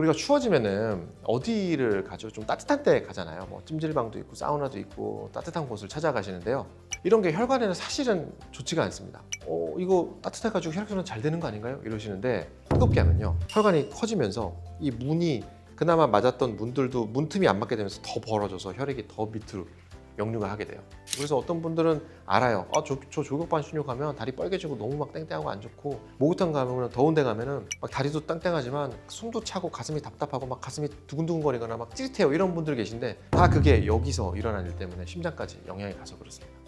우리가 추워지면은 어디를 가죠? 좀 따뜻한 데 가잖아요. 뭐 찜질방도 있고 사우나도 있고 따뜻한 곳을 찾아가시는데요. 이런 게 혈관에는 사실은 좋지가 않습니다. 어, 이거 따뜻해가지고 혈액순환 잘 되는 거 아닌가요? 이러시는데 뜨겁게 하면요. 혈관이 커지면서 이 문이 그나마 맞았던 문들도 문틈이 안 맞게 되면서 더 벌어져서 혈액이 더 밑으로 역류가 하게 돼요. 그래서 어떤 분들은 알아요. 아, 저, 저 조격반 신욕하면 다리 뻘개지고 너무 막 땡땡하고 안 좋고 목욕탕 가면 더운 데 가면은 막 다리도 땡땡하지만 숨도 차고 가슴이 답답하고 막 가슴이 두근두근거리거나 막 찌릿해요. 이런 분들 계신데 다 그게 여기서 일어난 일 때문에 심장까지 영향이 가서 그렇습니다.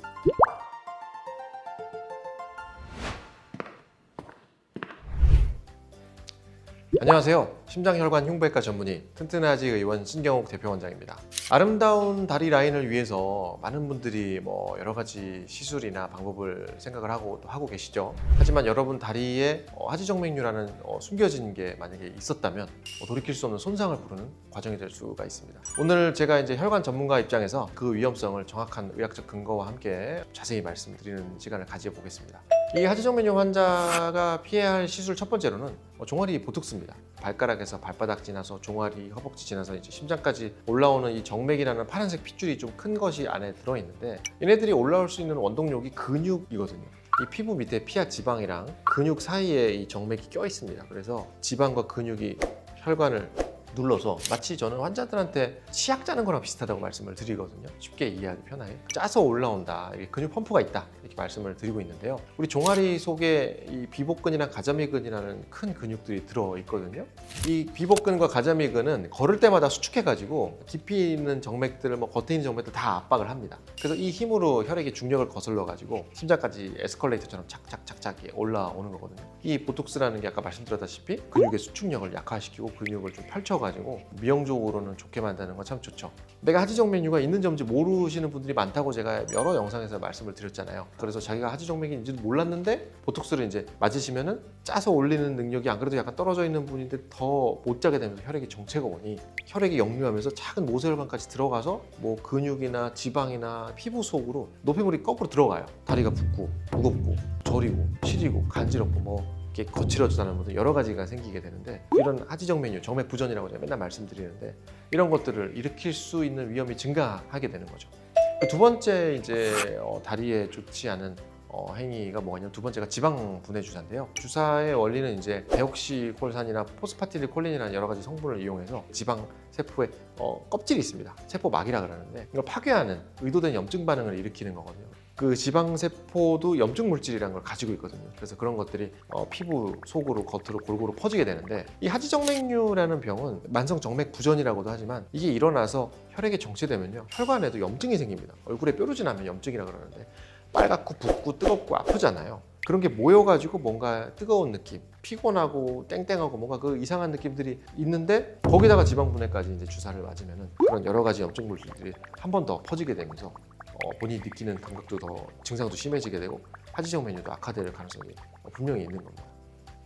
안녕하세요. 심장혈관 흉부외과 전문의 튼튼하지 의원 신경옥 대표원장입니다. 아름다운 다리 라인을 위해서 많은 분들이 뭐 여러 가지 시술이나 방법을 생각을 하고 또 하고 계시죠. 하지만 여러분 다리에 어, 하지정맥류라는 어, 숨겨진 게 만약에 있었다면 어, 돌이킬 수 없는 손상을 부르는 과정이 될 수가 있습니다. 오늘 제가 이제 혈관 전문가 입장에서 그 위험성을 정확한 의학적 근거와 함께 자세히 말씀드리는 시간을 가져보겠습니다. 이 하지정맥류 환자가 피해야 할 시술 첫 번째로는 어, 종아리 보톡스입니다. 발가락에 서 발바닥 지나서 종아리, 허벅지 지나서 이제 심장까지 올라오는 이 정맥이라는 파란색 핏줄이 좀 큰 것이 안에 들어 있는데 얘네들이 올라올 수 있는 원동력이 근육이거든요. 이 피부 밑에 피하 지방이랑 근육 사이에 이 정맥이 껴 있습니다. 그래서 지방과 근육이 혈관을 눌러서 마치 저는 환자들한테 치약 짜는 거랑 비슷하다고 말씀을 드리거든요. 쉽게 이해하기 편하게. 짜서 올라온다. 근육 펌프가 있다. 이렇게 말씀을 드리고 있는데요. 우리 종아리 속에 이 비복근이나 가자미근이라는 큰 근육들이 들어 있거든요. 이 비복근과 가자미근은 걸을 때마다 수축해 가지고 깊이 있는 정맥들을 뭐 겉에 있는 정맥들 다 압박을 합니다. 그래서 이 힘으로 혈액이 중력을 거슬러 가지고 심장까지 에스컬레이터처럼 착착착착 올라오는 거거든요. 이 보톡스라는 게 아까 말씀드렸다시피 근육의 수축력을 약화시키고 근육을 좀 펼쳐 가지고 미용적으로는 좋게 만드는 건 참 좋죠. 내가 하지정맥류가 있는 점인지 모르시는 분들이 많다고 제가 여러 영상에서 말씀을 드렸잖아요. 그래서 자기가 하지정맥인지도 몰랐는데 보톡스를 이제 맞으시면은 짜서 올리는 능력이 안 그래도 약간 떨어져 있는 분인데 더 못 짜게 되면서 혈액이 정체가 오니 혈액이 역류하면서 작은 모세혈관까지 들어가서 뭐 근육이나 지방이나 피부 속으로 노폐물이 거꾸로 들어가요. 다리가 붓고 무겁고 저리고 시리고 간지럽고 뭐 이렇게 거칠어지다는 모든 여러 가지가 생기게 되는데 이런 하지정맥류, 정맥 부전이라고 제가 맨날 말씀드리는데 이런 것들을 일으킬 수 있는 위험이 증가하게 되는 거죠. 그두 번째 이제 어, 다리에 좋지 않은 어, 행위가 뭐냐면 두 번째가 지방 분해 주사인데요. 주사의 원리는 이제 데옥시콜산이나 포스파티딜콜린이라는 여러 가지 성분을 이용해서 지방 세포의 어, 껍질이 있습니다. 세포막이라 그러는데 이걸 파괴하는 의도된 염증 반응을 일으키는 거거든요. 그 지방 세포도 염증 물질이라는 걸 가지고 있거든요. 그래서 그런 것들이 어, 피부 속으로 겉으로 골고루 퍼지게 되는데 이 하지정맥류라는 병은 만성 정맥 부전이라고도 하지만 이게 일어나서 혈액이 정체되면요 혈관에도 염증이 생깁니다. 얼굴에 뾰루지 나면 염증이라 그러는데 빨갛고 붓고 뜨겁고 아프잖아요. 그런 게 모여가지고 뭔가 뜨거운 느낌, 피곤하고 땡땡하고 뭔가 그 이상한 느낌들이 있는데 거기다가 지방 분해까지 이제 주사를 맞으면은 그런 여러 가지 염증 물질들이 한 번 더 퍼지게 되면서 어, 본인이 느끼는 감각도 더 증상도 심해지게 되고 하지정 메뉴도 악화될 가능성이 분명히 있는 겁니다.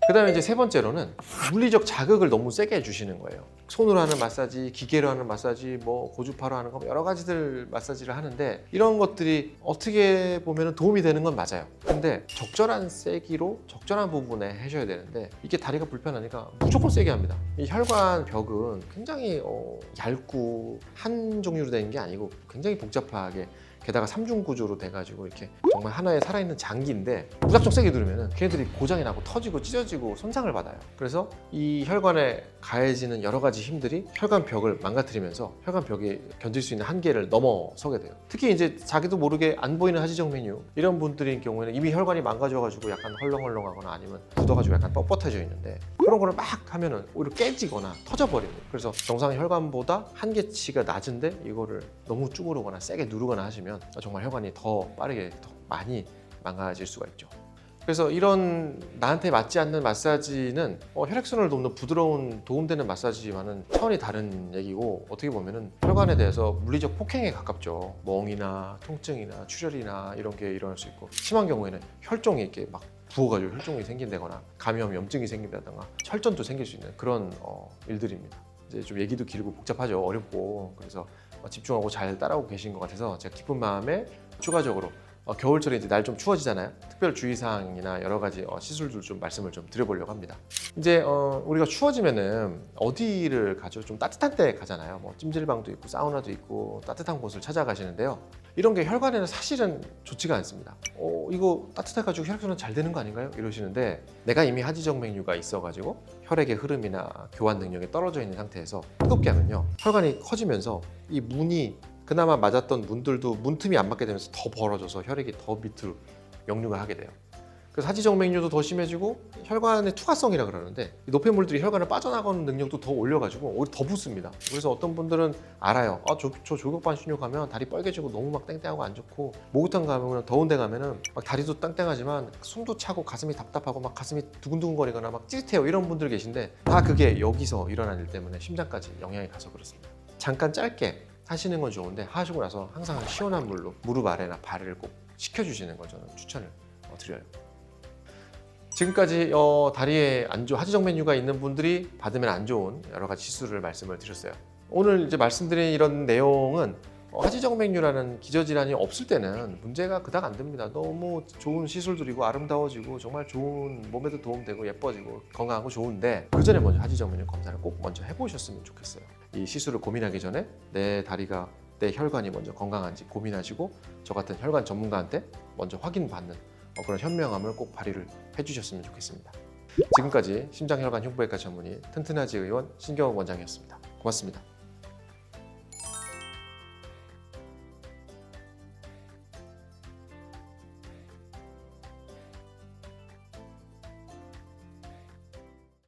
그 다음에 이제 세 번째로는 물리적 자극을 너무 세게 해주시는 거예요. 손으로 하는 마사지, 기계로 하는 마사지, 뭐 고주파로 하는 거 여러 가지들 마사지를 하는데 이런 것들이 어떻게 보면 도움이 되는 건 맞아요. 근데 적절한 세기로 적절한 부분에 해줘야 되는데 이게 다리가 불편하니까 무조건 세게 합니다. 이 혈관 벽은 굉장히 어, 얇고 한 종류로 된 게 아니고 굉장히 복잡하게 게다가 삼중 구조로 돼가지고 이렇게 정말 하나의 살아있는 장기인데 무작정 세게 누르면은 걔네들이 고장이 나고 터지고 찢어지고 손상을 받아요. 그래서 이 혈관에 가해지는 여러 가지 힘들이 혈관 벽을 망가뜨리면서 혈관 벽이 견딜 수 있는 한계를 넘어서게 돼요. 특히 이제 자기도 모르게 안 보이는 하지정 메뉴 이런 분들인 경우에는 이미 혈관이 망가져가지고 약간 헐렁헐렁하거나 아니면 굳어가지고 약간 뻣뻣해져 있는데 그런 거를 막 하면은 오히려 깨지거나 터져버리고 그래서 정상 혈관보다 한계치가 낮은데 이거를 너무 쭈무르거나 세게 누르거나 하시면 정말 혈관이 더 빠르게 더 많이 망가질 수가 있죠. 그래서 이런 나한테 맞지 않는 마사지는 어, 혈액순환을 돕는 부드러운 도움되는 마사지와는 차원이 다른 얘기고 어떻게 보면은 혈관에 대해서 물리적 폭행에 가깝죠. 멍이나 통증이나 출혈이나 이런 게 일어날 수 있고 심한 경우에는 혈종이 이렇게 막 부어가지고 혈종이 생긴다거나 감염, 염증이 생긴다거나 철전도 생길 수 있는 그런 어, 일들입니다. 이제 좀 얘기도 길고 복잡하죠. 어렵고 그래서 어, 집중하고 잘 따라오고 계신 것 같아서 제가 기쁜 마음에 추가적으로 어, 겨울철에 이제 날 좀 추워지잖아요. 특별 주의사항이나 여러 가지 어, 시술들 좀 말씀을 좀 드려보려고 합니다. 이제 어, 우리가 추워지면은 어디를 가죠? 좀 따뜻한 데 가잖아요. 뭐 찜질방도 있고 사우나도 있고 따뜻한 곳을 찾아가시는데요. 이런 게 혈관에는 사실은 좋지가 않습니다. 어, 이거 따뜻해가지고 혈액순환 잘 되는 거 아닌가요? 이러시는데 내가 이미 하지정맥류가 있어가지고 혈액의 흐름이나 교환 능력이 떨어져 있는 상태에서 뜨겁게 하면요. 혈관이 커지면서 이 문이 그나마 맞았던 문들도 문틈이 안 맞게 되면서 더 벌어져서 혈액이 더 밑으로 역류가 하게 돼요. 그래서 하지정맥류도 더 심해지고 혈관의 투과성이라 그러는데 이 노폐물들이 혈관을 빠져나가는 능력도 더 올려가지고 오히려 더 붓습니다. 그래서 어떤 분들은 알아요. 아, 저, 저 조격반 신유 가면 다리 빨개지고 너무 막 땡땡하고 안 좋고 목욕탕 가면 더운데 가면은 막 다리도 땡땡하지만 숨도 차고 가슴이 답답하고 막 가슴이 두근두근거리거나 막 찌릿해요 이런 분들 계신데 다 그게 여기서 일어난 일 때문에 심장까지 영향이 가서 그렇습니다. 잠깐 짧게 하시는 건 좋은데 하시고 나서 항상 시원한 물로 무릎 아래나 발을 꼭 식혀주시는 걸 저는 추천을 어, 드려요. 지금까지 어, 다리에 안 좋은 하지정맥류가 있는 분들이 받으면 안 좋은 여러 가지 시술을 말씀을 드렸어요. 오늘 이제 말씀드린 이런 내용은 어, 하지정맥류라는 기저질환이 없을 때는 문제가 그닥 안 됩니다. 너무 좋은 시술들이고 아름다워지고 정말 좋은 몸에도 도움되고 예뻐지고 건강하고 좋은데 그 전에 먼저 하지정맥류 검사를 꼭 먼저 해보셨으면 좋겠어요. 이 시술을 고민하기 전에 내 다리가 내 혈관이 먼저 건강한지 고민하시고 저 같은 혈관 전문가한테 먼저 확인받는 어, 그런 현명함을 꼭 발휘를 해주셨으면 좋겠습니다. 지금까지 심장혈관 흉부외과 전문의 튼튼하지 의원 신경욱 원장이었습니다. 고맙습니다.